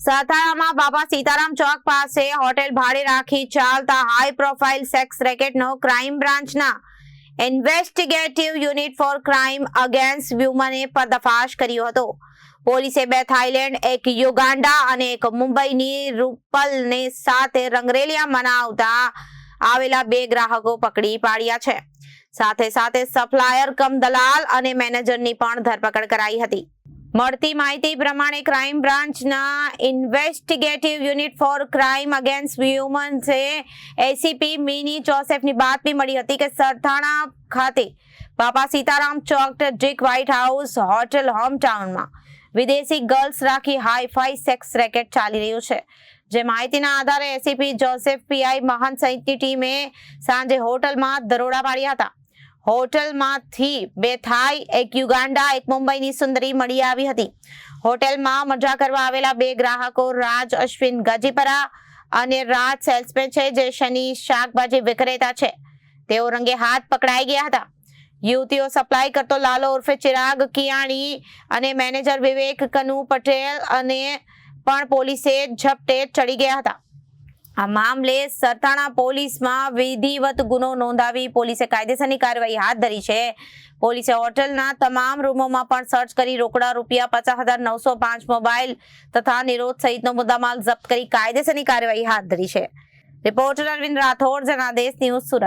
સાતારામાં બાબા સીતારામ ચોક પાસે હોટેલ ભાડે રાખી ચાલતા હાઈ પ્રોફાઇલ સેક્સ રેકેટનો ક્રાઇમ બ્રાન્ચના investigative unit four crime against વ્યુમને પર્દાફાશ કર્યો હતો. પોલીસે બે થાઇલેન્ડ એક યુગાન્ડા અને એક મુંબઈની રૂપલને સાથે રંગરેલિયા મનાવતા આવેલા બે ગ્રાહકો પકડી પાડ્યા છે. સાથે સાથે સપ્લાયર કમ દલાલ અને મેનેજરની પણ ધરપકડ કરાઈ હતી. મળતી માહિતી પ્રમાણે ક્રાઇમ બ્રાન્ચના investigative unit four crime against હ્યુમન્સે ACP Mini જોસેફની બાતમી મળી હતી કે સરથાણા ખાતે બાપા સીતારામ ચોક ડ્રિક વ્હાઇટ હાઉસ હોટેલ હોમટાઉનમાં વિદેશી ગર્લ્સ રાખી હાઈફાઈ સેક્સ રેકેટ ચાલી રહ્યું છે. જે માહિતીના આધારે એસીપી જોસેફ પીઆઈ મહાન સહિતની ટીમે સાંજે હોટલમાં દરોડા પાડ્યા હતા. હોટલમાંથી બે થાઈ, એક યુગાન્ડા એક મુંબઈની સુંદરી મળી આવી હતી. હોટેલમાં મજા કરવા આવેલા બે ગ્રાહકો રાજ, અશ્વિન ગાજીપરા અને રાજ સેલ્સમેન છે જે શનિ શાકભાજી વિક્રેતા છે. તેઓ રંગે હાથ પકડાઈ ગયા હતા. યુવતીઓ સપ્લાય કરતો લાલો ઉર્ફે ચિરાગ, કિયાણી અને મેનેજર વિવેક, કનુ પટેલ અને પણ પોલીસે ઝપટે ચડી ગયા હતા. આ મામલે સરથાણા પોલીસમાં વિધિવત ગુનો નોંધાવી પોલીસે કાયદેસરની કાર્યવાહી હાથ ધરી છે. પોલીસે હોટલના તમામ રૂમોમાં પણ સર્ચ કરી રોકડા રૂપિયા પચાસ હજાર નવસો પાંચ મોબાઈલ તથા નિરોધ સહિતનો મુદ્દામાલ જપ્ત કરી કાયદેસરની કાર્યવાહી હાથ ધરી છે. Reporter Arvind Rathod, Janadesh news Surat.